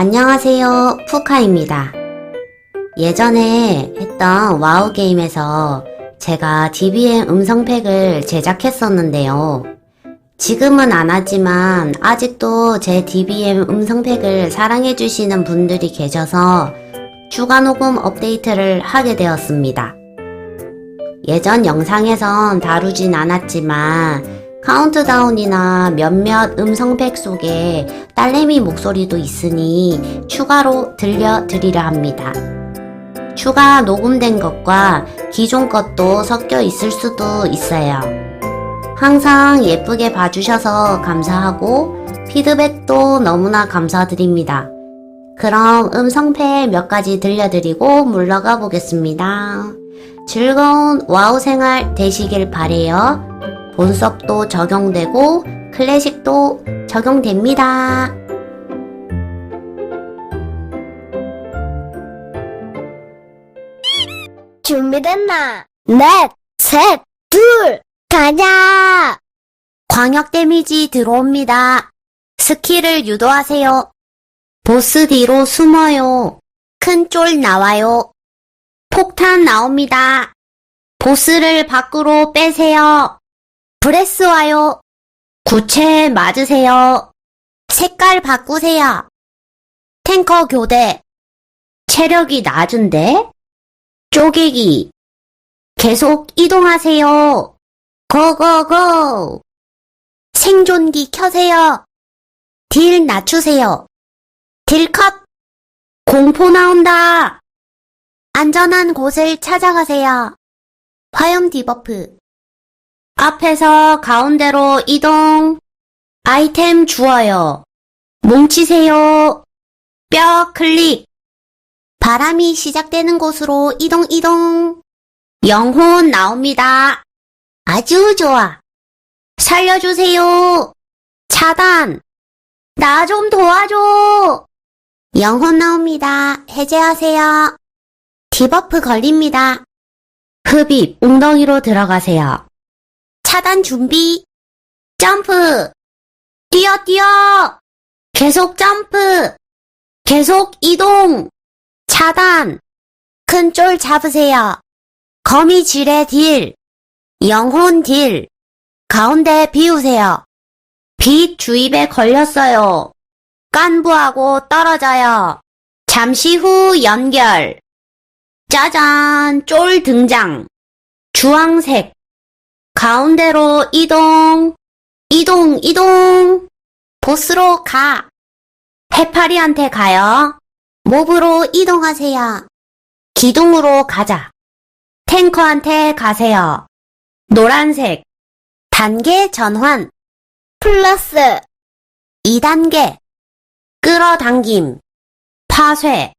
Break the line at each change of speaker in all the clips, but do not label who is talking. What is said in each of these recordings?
안녕하세요. 푸카입니다. 예전에 했던 와우 게임에서 제가 DBM 음성팩을 제작했었는데요. 지금은 안 하지만 아직도 제 DBM 음성팩을 사랑해주시는 분들이 계셔서 추가 녹음 업데이트를 하게 되었습니다. 예전 영상에선 다루진 않았지만 카운트다운이나 몇몇 음성팩 속에 딸내미 목소리도 있으니 추가로 들려드리려 합니다. 추가 녹음된 것과 기존 것도 섞여 있을 수도 있어요. 항상 예쁘게 봐주셔서 감사하고 피드백도 너무나 감사드립니다. 그럼 음성팩 몇 가지 들려드리고 물러가 보겠습니다. 즐거운 와우 생활 되시길 바래요. 본섭도 적용되고 클래식도 적용됩니다.
준비됐나? 넷, 셋, 둘, 가자!
광역 데미지 들어옵니다. 스킬을 유도하세요. 보스 뒤로 숨어요. 큰 쫄 나와요. 폭탄 나옵니다. 보스를 밖으로 빼세요. 브레스 와요. 구체 맞으세요. 색깔 바꾸세요. 탱커 교대. 체력이 낮은데? 쪼개기. 계속 이동하세요. 고고고! 생존기 켜세요. 딜 낮추세요. 딜컷! 공포 나온다! 안전한 곳을 찾아가세요. 화염 디버프. 앞에서 가운데로 이동. 아이템 주어요. 뭉치세요. 뼈 클릭. 바람이 시작되는 곳으로 이동 이동. 영혼 나옵니다. 아주 좋아. 살려주세요. 차단. 나 좀 도와줘. 영혼 나옵니다. 해제하세요. 디버프 걸립니다. 흡입, 웅덩이로 들어가세요. 차단 준비. 점프. 뛰어, 뛰어. 계속 점프. 계속 이동. 차단. 큰 쫄 잡으세요. 거미줄의 딜. 영혼 딜. 가운데 비우세요. 빛 주입에 걸렸어요. 깐부하고 떨어져요. 잠시 후 연결. 짜잔, 쫄 등장. 주황색. 가운데로 이동. 이동, 이동. 보스로 가. 해파리한테 가요. 몹으로 이동하세요. 기둥으로 가자. 탱커한테 가세요. 노란색. 단계 전환.
플러스,
2단계. 끌어당김. 파쇄.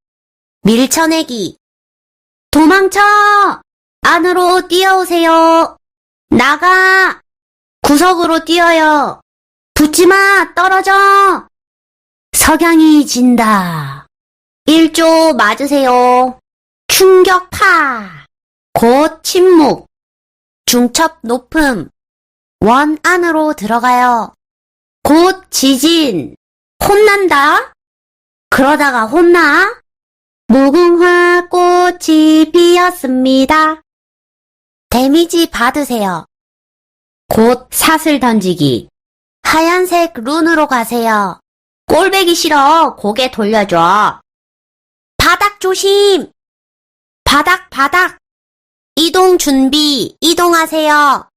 밀쳐내기. 도망쳐! 안으로 뛰어오세요. 나가! 구석으로 뛰어요. 붙지 마! 떨어져! 석양이 진다. 1조 맞으세요. 충격파. 곧 침묵. 중첩 높음. 원 안으로 들어가요. 곧 지진. 혼난다? 그러다가 혼나? 무궁화 꽃이 피었습니다. 데미지 받으세요. 곧 사슬 던지기. 하얀색 룬으로 가세요. 꼴배기 싫어. 고개 돌려줘. 바닥 조심! 바닥, 바닥! 이동 준비, 이동하세요.